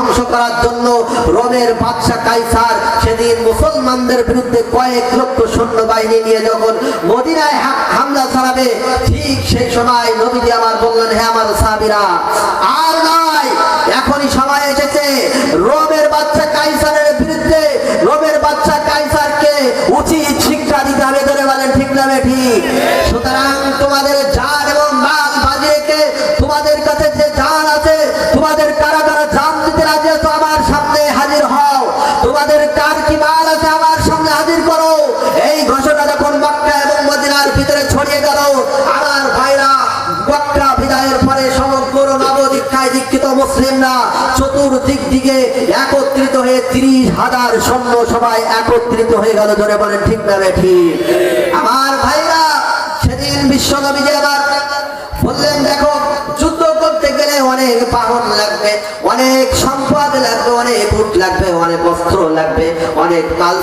ধ্বংস করার জন্য রোমের বাদশা কাইসার সেদিন মুসলমানদের বিরুদ্ধে কয়েক লক্ষ সৈন্যবাহিনী নিয়ে যখন মদিনায় হামলা চালাবে, ঠিক সেই সময় নবীজি আমার বললেন হ্যাঁ আমার সাবিরা চতুর্দিক দিকে একত্রিত হয়ে ত্রিশ হাজার সৈন্য সবাই একত্রিত হয়ে গেল ধরে বলেন, ঠিক না ঠিক? আমার ভাইরা, সেদিন বিশ্বনবী যে আবার বললেন, দেখো অনেক বাহন লাগবে, অনেক সম্পদ লাগবে, অনেক উট লাগবে, অনেক অস্ত্র লাগবে, অনেক মাল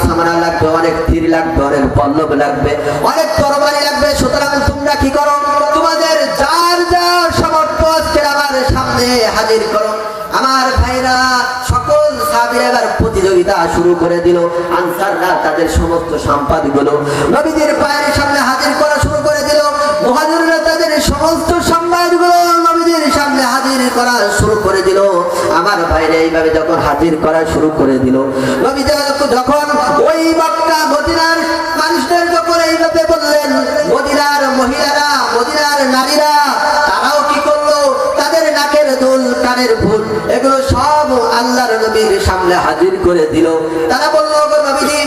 লাগবে, অনেক তীর লাগবে, অনেক পল্লব লাগবে, অনেক তরবারি লাগবে। সুতরাং তোমরা কি করো? শুরু করে দিল। আনসাররা তাদের সমস্ত সম্পাদগুলো নবীদের পায়ের সামনে হাজির করা শুরু করে দিল। মুহাজিররা তাদের সমস্ত সংবাদগুলো নবীদের সামনে হাজির করা শুরু করে দিল। আমার ভাইরা এইভাবে যখন হাজির করা শুরু করে দিল নবীদের যখন ওই মক্কা মদিনার মানুষদের যখন এইভাবে বললেন, মদিনার মহিলারা, মদিনার নারীরা, তারাও কি করল? তাদের নাকের দুল কানের ফুল সামনে হাজির করে দিল। তারা বলল, "ওগো নবীজি,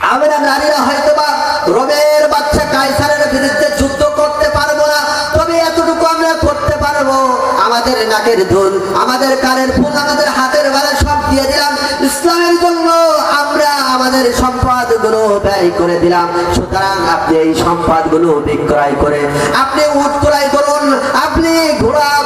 আমরা নারীরা হয়তো বা রোমের বাচ্চা কাইসারের বিরুদ্ধে যুদ্ধ করতে পারব না, তবে এতটুকু আমরা করতে পারব। আমাদের নাকের দুল আমাদের কানের ফুল, আমাদের হাতের বেলা সব দিয়ে দিলাম। ইসলামের জন্য আমরা আমাদের সম্পদগুলো ব্যয় করে দিলাম। সুতরাং আপনি এই সম্পদগুলো বিক্রয় করে, আপনি উট ক্রয় করুন, আপনি ঘোড়া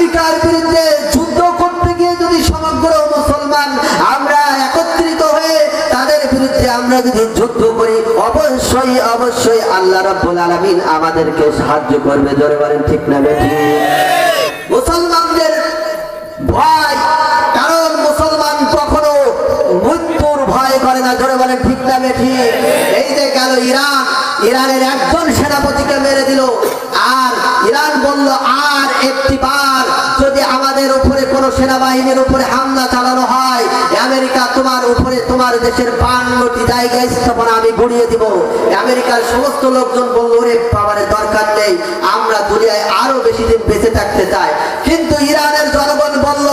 আমেরিকার বিরুদ্ধে যুদ্ধ করতে গিয়ে যদি সমগ্র মুসলমান আমরা একত্রিত হয়ে তাদের বিরুদ্ধে আমরা যদি যুদ্ধ করি, অবশ্যই অবশ্যই আল্লাহ রাব্বুল আলামিন আমাদেরকে সাহায্য করবে। জোরে বলেন ঠিক না বেঠিক? মুসলমানদের ভয়, কারণ মুসলমান কখনো মৃত্যুর ভয় করে না। জোরে বলেন ঠিক না বেঠি এই যে গেল ইরান, ইরানের একজন সেনাপতিকে মেরে দিল, আর ইরান বলল, আর একটি বার যদি আমাদের উপরে কোন সেনাবাহিনীর উপরে হামলা চালানো হয়, আমেরিকা তোমার উপরে তোমার দেশের বান্নটি জায়গায় স্থাপনা, আমি গড়িয়ে দিব। আমেরিকার সমস্ত লোকজন বলল রে দরকার নেই। আমরা দুনিয়ায় আরও বেশি দিন বেঁচে থাকতে চাই। কিন্তু ইরানের জনগণ বলল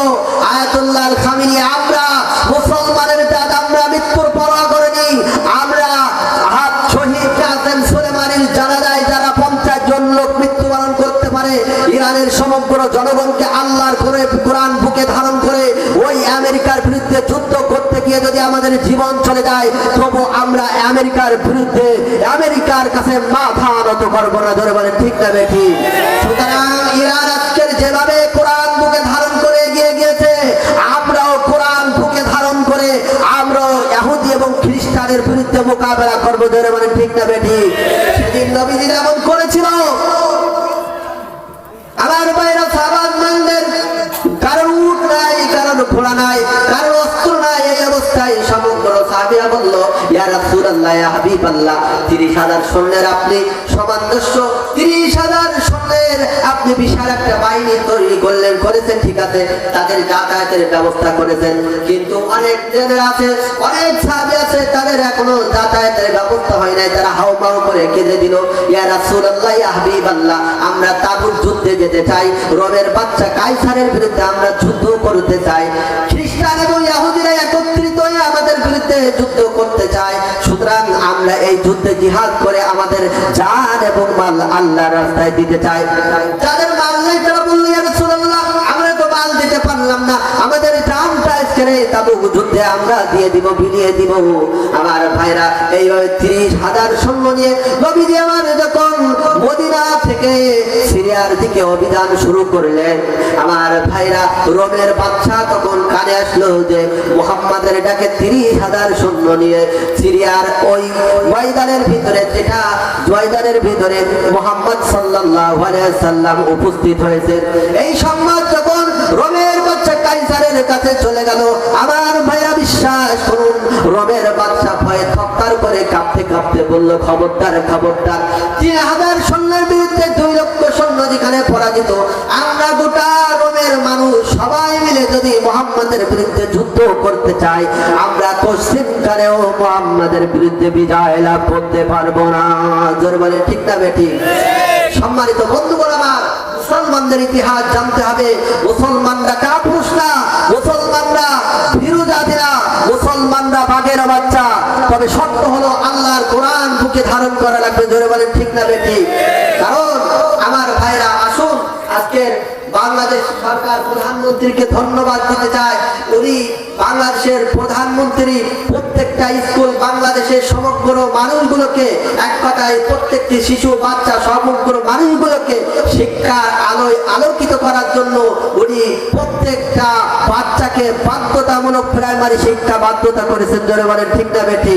ইরানের সমগ্র জনগণকে আল্লাহর করে কোরআন বুকে ধারণ করে ওই আমেরিকার বিরুদ্ধে যুদ্ধ করতে গিয়ে যদি আমাদের জীবন চলে যায়, তবু আমরা আমেরিকার বিরুদ্ধে, আমেরিকার কাছে মাথা নত করব না, ধরে বলে ঠিক না বেঠি? সুতরাং ইরান আজকের যেভাবে কোরআন বুকে ধারণ করে এগিয়ে গিয়েছে, আমরাও কোরআন বুকে ধারণ করে আমরাও ইহুদি এবং খ্রিস্টানের বিরুদ্ধে মোকাবেলা করব, ধরে বলে ঠিক না বেঠি? সেদিন নবীজি এমন করেছিল রাসূলুল্লাহ ইয়া হাবিবাল্লাহ 30 হাজার সৈন্যের আপনি সামঞ্জস্য 30 হাজার সৈন্যের আপনি বিশাল একটা বাহিনী তৈরি করলেন, করেছেন, ঠিক আছে। তাদের যাতায়াতের ব্যবস্থা করেছেন। কিন্তু অনেক জেনের আছে, অনেক সাহাবী আছে, তাদের এখনও যাতায়াতের ব্যবস্থা হয় নাই। তারা হাও মাও করে কেঁদে দিল, ইয়া রাসূলুল্লাহ, ইয়া হাবিবাল্লাহ আমরা তাবুক যুদ্ধে যেতে চাই। রোমের বাচ্চা কাইসারের বিরুদ্ধে আমরা যুদ্ধ করতে চাই। খ্রিস্টান এবং ইহুদিরা একত্রিত হয়ে আমাদের বিরুদ্ধে যুদ্ধ করতে চায়। সুতরাং আমরা এই যুদ্ধে জিহাদ করে আমাদের জান এবং মাল আল্লাহর রাস্তায় দিতে চাই। যাদের মাল নাই তারা বলল আমরা তো মাল দিতে পারলাম না। আমাদের আমরা দিয়ে দিব, বিলিয়ে দিব। আমার ভাইরা, এইভাবে ত্রিশ হাজার সৈন্য নিয়ে আমার যখন মদিনা থেকে সিরিয়ার দিকে অভিযান শুরু করলেন। আমার ভাইরা রোমের বাচ্চা তখন কানে আসলো যে, মোহাম্মদের ডাকে তিরিশ হাজার সৈন্য নিয়ে সিরিয়ার ওই ময়দানের ভিতরে, যেটা ময়দানের ভিতরে মোহাম্মদ আলাইহি সাল্লাম উপস্থিত হয়েছে। এই সংবাদ যখন রোমের বাচ্চা কাইসারের কাছে চলে গেল, আমার ভাইরা বিশ্বাস করুন, রোমের বাচ্চা ভয়ে থপ্তার করে কাঁপতে কাঁপতে বলল, খবরদার খবরদার, তিন হাজার সৈন্যের বিরুদ্ধে সৈন্য যেখানে পরাজিত। আমরা গোটা রোমের মানুষ সবাই মিলে যদি মোহাম্মদের বিরুদ্ধে যুদ্ধ করতে চাই, আমরা পশ্চিমকালেও মোহাম্মদের বিরুদ্ধে বিজয় লাভ করতে পারব না। জোর বলে ঠিক না বেটি সম্মানিত বন্ধুগণ আমার, মুসলমানদের ইতিহাস জানতে হবে। মুসলমানরা কাপুরুষ না, মুসলমানরা ভীরু জাতি না, মুসলমানরা বাঘের বাচ্চা। তবে সত্য হলো আল্লাহর কোরআন বুকে ধারণ করা লাগবে। জোরে বলেন, ঠিক না বেটি প্রধানমন্ত্রীকে ধন্যবাদ দিতে চায় উনি বাংলাদেশের প্রধানমন্ত্রী। প্রত্যেকটা স্কুল বাংলাদেশের সমগ্র মানুষগুলোকে এক কথায় প্রত্যেকটি শিশু, বাচ্চা, সমগ্র মানুষগুলোকে শিক্ষার আলোয় আলোকিত করার জন্য উনি প্রত্যেকটা বাচ্চাকে বাধ্যতামূলক প্রাইমারি শিক্ষা বাধ্যতা করেছেন। বলেন, ঠিক না বেটি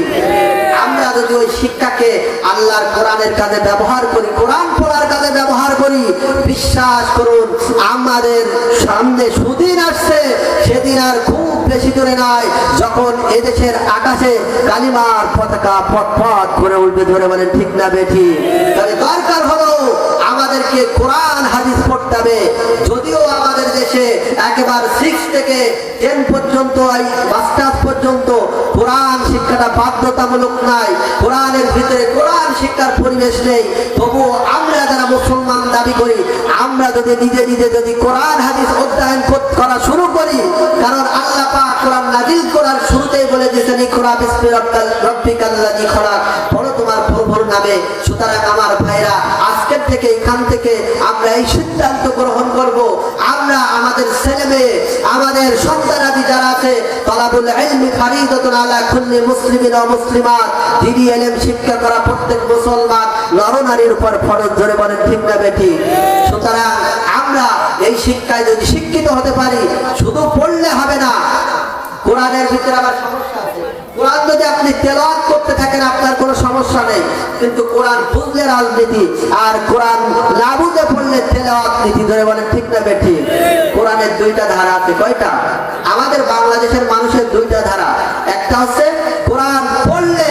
আমরা যদি ওই শিক্ষাকে আল্লাহর কোরআনের কাজে ব্যবহার করি, কোরআন পড়ার কাজে ব্যবহার করি, বিশ্বাস করুন, আমাদের সামনে সুদিন আসছে, সেদিন আর খুব বেশি দূরে নয়, যখন এদেশের আকাশে কালিমার পতাকা পথ করে উঠবে, ধরে বলেন, ঠিক না বেঠি? তবে দরকার হলো আমাদেরকে কোরআন, হাদিস পড়তে হবে। যদিও আমাদের দেশে একেবারে সিক্স থেকে টেন পর্যন্ত, এই মাস্টার্স পর্যন্ত শিক্ষাটা বাধ্যতামূলক নাই। কোরআনের ভিতরে কোরআন শিক্ষার পরিবেশ নেই। তবুও আমরা যারা মুসলমান দাবি করি, আমরা যদি নিজে নিজে যদি কোরআন, হাদিস অধ্যয়ন করা শুরু করি, কারণ আল্লাহ পাক কোরআন নাজিল করার শুরুতেই বলে দিয়েছেন, ইকরা বিসমি রাব্বিকাল, রাব্বিকাল্লাযী খলাক। পড়ো তোমার প্রভুর নামে, সুতরাং আমার ভাইরা থেকে, এখান থেকে আমরা এই সিদ্ধান্ত গ্রহণ করব। আমরা আমাদের ছেলে মেয়ে, আমাদের সন্তানাদি যারা আছে, তলাবুল ইলমি ফারিদাতুন আলা কুল্লি মুসলিমিন মুসলিমাত। দিনী ইলম শিক্ষা করা প্রত্যেক মুসলমান, নরনারীর উপর ফরজ ধরে বলেন, ঠিক না বেটি? সুতরাং আমরা এই শিক্ষায় যদি শিক্ষিত হতে পারি, শুধু পড়লে হবে না। কোরআনের ভিতরে আবার সমস্যা কোরআন যদি আপনি তেলাওয়াত করতে থাকেন, আপনার কোনো সমস্যা নেই। কিন্তু কোরআন বুঝলে রাজনীতি, আর কোরআন না বুঝে পড়লে তেলাওয়াত নীতি ধরে বলেন ঠিক না বেঠি। কোরআনের দুইটা ধারা আছে। কয়টা? আমাদের বাংলাদেশের মানুষের দুইটা ধারা। একটা হচ্ছে, কোরআন পড়লে,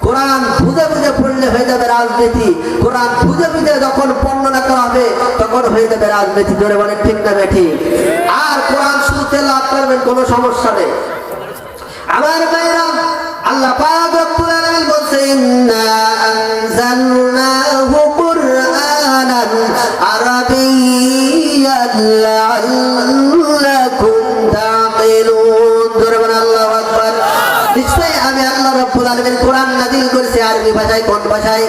কোরআন বুঝে বুঝে পড়লে হয়ে যাবে রাজনীতি। কোরআন বুঝে বুঝে যখন বর্ণনা করা হবে, তখন হয়ে যাবে রাজনীতি। ধরে বলেন ঠিক না বেঠি। আর কোরআন শুধু তেলাওয়াত করবেন, কোনো সমস্যা নেই। আমার ভাইরা আল্লাহ আরবি ভাষায়, কোন ভাষায়?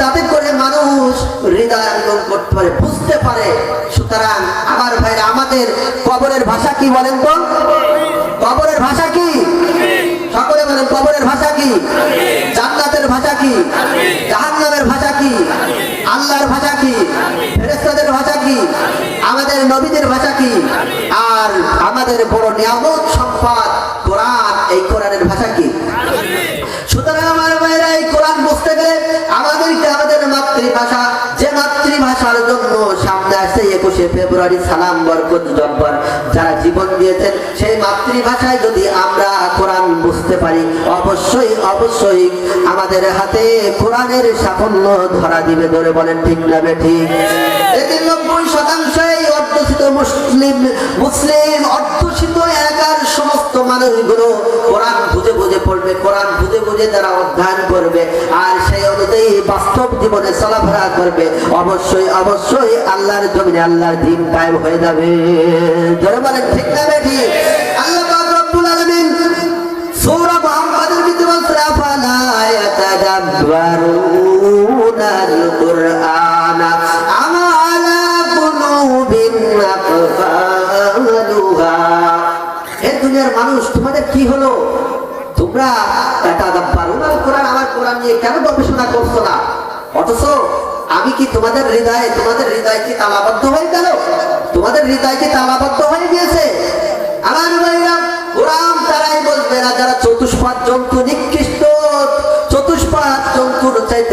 যাতে করে মানুষ করতে পারে, বুঝতে পারে। সুতরাং আমার ভাইরা, আমাদের কবরের ভাষা কি বলেন তো কবরের ভাষা কি সকলে বলেন কবরের ভাষা কি? জান্নাতের ভাষা কি? জাহান্নামের ভাষা কি? আল্লাহর ভাষা কি? ফেরেশতাদের ভাষা কি? আমাদের নবীদের ভাষা কি? আর আমাদের বড় নিয়ামত সম্পদ, কোরআন, এই কোরআনের ভাষা কি? সুতরাং আমার ভাইরা, এই কোরআন বুঝতে গেলে আমাদেরকে আমাদের মাতৃভাষা, যে মাতৃভাষার জন্য সামনে আসছে একুশে ফেব্রুয়ারি সালাম বরকত জব্বর। যারা জীবন দিয়েছেন, সেই মাতৃভাষায় যদি আমরা বুঝতে পারি। অবশ্যই অবশ্যই আমাদের হাতে কোরআনের সাফল্য ধরা দিবে ধরে বলেন, ঠিক না ঠিক? কোরআন বুঝে তারা করবে আর সেই বাস্তব জীবনে করবে। অবশ্যই অবশ্যই আল্লাহর জমিনে আল্লাহর দিন কায়েম হয়ে যাবে। জোরে বলেন, ঠিক না বেঠি মানুষ, তোমাদের কি হলো? তোমরা আমার কোরআন নিয়ে কেন গবেষণা করছ না? অথচ আমি কি তোমাদের হৃদয়ে, তোমাদের হৃদয় কি তালাবদ্ধ হয়ে গেল? তোমাদের হৃদয় কি তালাবদ্ধ হয়ে গিয়েছে? আমার কোরআন তারাই বলবে না, যারা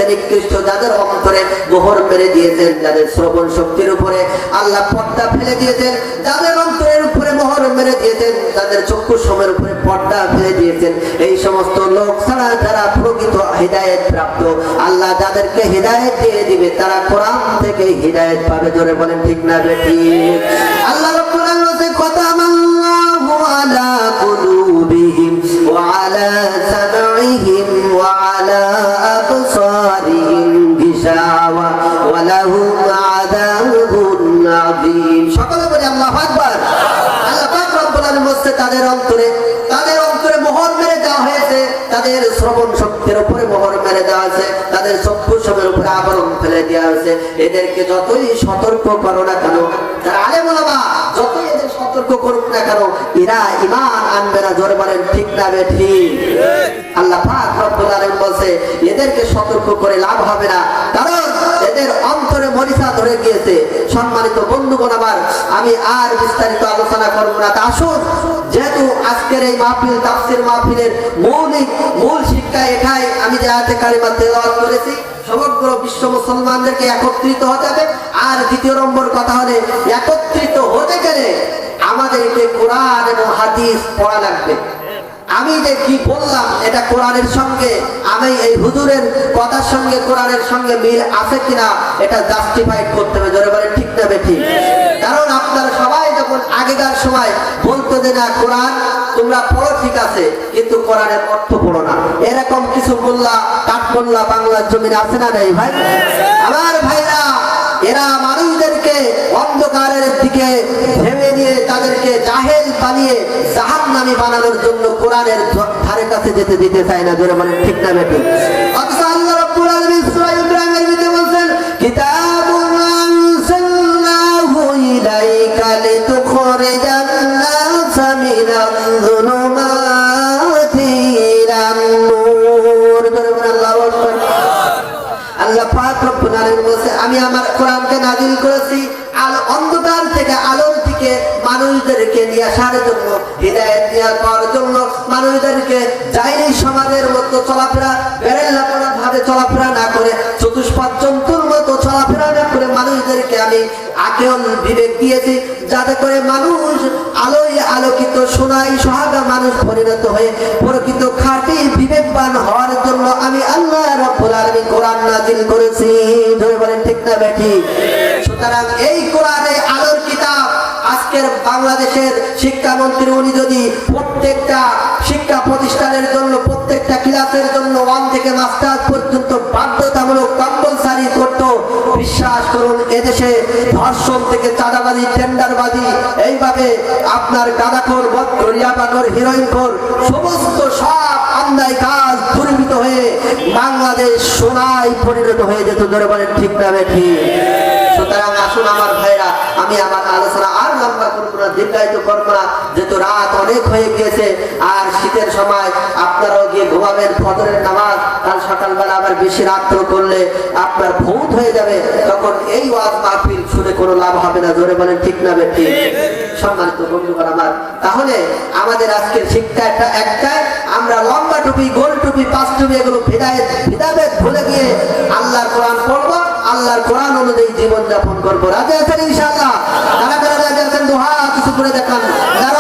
নিকৃষ্ট যাদের অন্তরে মোহর মেরে দিয়েছেন, যাদের শ্রবণ শক্তির উপরে আল্লাহ পর্দা ফেলে দিয়েছেন, যাদের অন্তরের উপরে মোহর মেরে দিয়েছেন, যাদের চক্ষু সময়ের উপরে পর্দা ফেলে দিয়েছেন, এই সমস্ত লোক ছাড়া যারা প্রকৃত হৃদায়ত প্রাপ্ত, আল্লাহ যাদেরকে হৃদায়ত দিয়ে দিবে, তারা কোরআন থেকে হৃদায়ত পাবে। জোরে বলেন, ঠিক না বেটি আল্লাহ তাদের অন্তরে তাদের অন্তরে মোহর মেরে দেওয়া হয়েছে। তাদের শ্রবণ শক্তির উপরে মোহর মেরে দেওয়া হয়েছে। তাদের চক্ষু সবের উপরে আবরণ ফেলে দেওয়া হয়েছে। এদেরকে যতই সতর্ক করো না কেন যতই সতর্ক করুক না কেন, এরা ইমান আনবে না জোরে বলেন ঠিক না বে ঠিক। আল্লাহ পাক রব্বুল বলছে, এদেরকে সতর্ক করে লাভ হবে না, কারণ এদের অন্তরে মরিচা ধরে গিয়েছে। সম্মানিত বন্ধুগণ আমার, আমি আর বিস্তারিত আলোচনা করব না। তা আসুন, যেহেতু আজকের এই মাহফিল, তাফসির মাহফিলের মৌলিক, মূল শিক্ষা এটাই আমি যে আয়াতে কারিমা তেলাওয়াত করেছি, সমগ্র বিশ্ব মুসলমানদেরকে একত্রিত হতে হবে। আর দ্বিতীয় নম্বর কথা হলে, একত্রিত হতে গেলে আমাদেরকে কোরআন এবং হাদিস পড়া লাগবে। আমি যে কি বললাম, এটা কোরআনের সঙ্গে, আমি এই হুজুরের কথার সঙ্গে কোরআনের সঙ্গে মিল আছে কিনা, এটা জাস্টিফাইড করতে হবে। জোরে বলে ঠিক। কারণ আপনারা সবাই যখন আগেকার সময় বলতো যে, না, কোরআন তোমরা পড়ো ঠিক আছে, কিন্তু কোরআনের অর্থ পড়ো না। এরকম কিছু বললা কাঠ বললা বাংলার জমিনে আছে না নেই ভাই? আমার ভাইরা, এরা মানুষদেরকে অন্ধকারের দিকে ভেবে নিয়ে তাদেরকে জাহেল বানিয়ে জাহান নামি বানানোর জন্য কোরআনের ধারে কাছে যেতে দিতে চায় না। জোরে ঠিক না বেটি মানুষদেরকে যাইনি সমাজের মতো চলাফেরা বেরেল্লাপনা ভাবে চলাফেরা না করে চতুষ্পাদ জন্তুর মতো চলাফেরা না করে মানুষদেরকে আমি আকেল বিবেক দিয়েছি, যাতে করে মানুষ আলোয় আলোকিত সোনাই সোহাগা মানুষ পরিণত হয়ে প্রকৃত খাঁটি বিবেকবান হওয়ার জন্য আমি আল্লাহ রব্বুল আলামিন কোরআন নাজিল করেছি। ধরে বলেন ঠিক না বেঠি সুতরাং এই কোরআনে আলোর কিতাব আজকের বাংলাদেশের শিক্ষামন্ত্রী, উনি যদি প্রত্যেকটা শিক্ষা প্রতিষ্ঠানের জন্য, প্রত্যেকটা ক্লাসের জন্য ওয়ান থেকে মাস্টার পর্যন্ত বাধ্যতামূলক কম্পালসারি করত। বিশ্বাস করুন, এদেশে ধর্ষণ থেকে চাঁদাবাজি টেন্ডারবাজি এইভাবে আপনার গাঁদাখোর বক্কর ইয়াবাকর হিরোইনখোর, সমস্ত সব অন্যায় কাজ দুর্বৃত হয়ে বাংলাদেশ সোনায় পরিণত হয়ে যেত বলেন ঠিক না ঠিক। সুতরাং আসুন আমার ভাইরা আমি আমার আলোচনা আর লম্বা করব না, দীর্ঘায়িত করব না। যেহেতু রাত অনেক হয়ে গিয়েছে, আর শীতের সময় আপনারাও গিয়ে ঘুমাবেন, ফজরের নামাজ, কাল সকালবেলা আবার বেশি রাত্র করলে আপনার ভূত হয়ে যাবে। তখন এই ওয়াজ মাহফিল শুনে কোনো লাভ হবে না, জোরে বলেন ঠিক না বেঠি সম্মানিত বন্ধুগণ আমার, তাহলে আমাদের আজকের শিক্ষা একটা একটাই আমরা লম্বা টুপি, গোল টুপি, পাঁচ টুপি এগুলো ভেদায় ভেদাভেদ ভুলে গিয়ে আল্লাহর কোরআন পড়ব। আল্লাহর কোরআন অনুযায়ী জীবন যাপন করব। রাজা আছেন ইনশাআল্লাহ? কারা কারা রাজা আছেন? দোহা কিছু করে দেখান। নারায়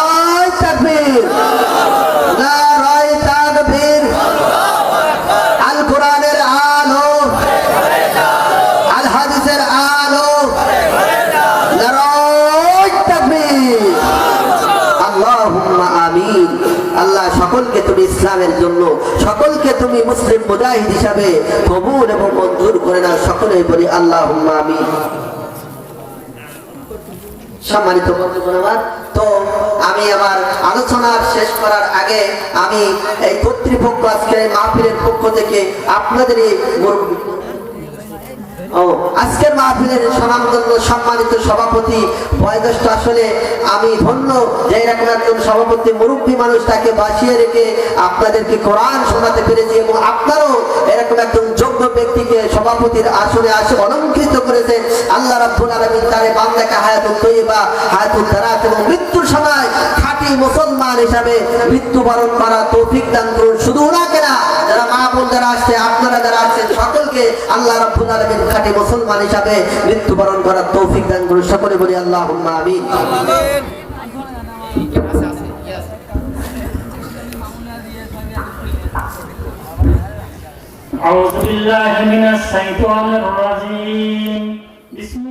ইসলামের জন্য সকলকে তুমি মুসলিম মুজাহিদ হিসাবে কবুল এবং মঞ্জুর করে না সকলেই বলি আল্লাহ আমি সম্মানিত তো আমি আমার আলোচনা শেষ করার আগে আমি এই কর্তৃপক্ষ আজকে মাহফিলের পক্ষ থেকে আপনাদের এই মুরব্বী ও। আজকের মাহফিলের স্বনামধন্য সম্মানিত সভাপতি, বয়োজ্যেষ্ঠ আসলে আমি ধন্য যে এরকম একজন সভাপতি মুরব্বী মানুষ তাকে বাঁচিয়ে রেখে আপনাদেরকে কোরআন শোনাতে পেরেছি এবং আপনারও এরকম একজন যোগ্য ব্যক্তিকে সভাপতির আসনে আসে অলঙ্কৃত করেছেন আল্লাহ রাব্বুল আলামিন তারে বান্দাকে হায়াতুল তৈবা হায়াতুল দারাত এবং মৃত্যুর সময় খাঁটি মুসলমান হিসাবে মৃত্যুবরণ করা তৌফিক দান করুন। শুধু ওনাকে না, যারা মা বোন যারা আসছে, আপনারা আল্লাহ রাব্বুল আলামিন খাঁটি মুসলমান হিসাবে মৃত্যুবরণ করার তৌফিক দান করুন সকলে বলি আল্লাহুম্মা আমিন أعوذ بالله من الشيطان الرجيم بسم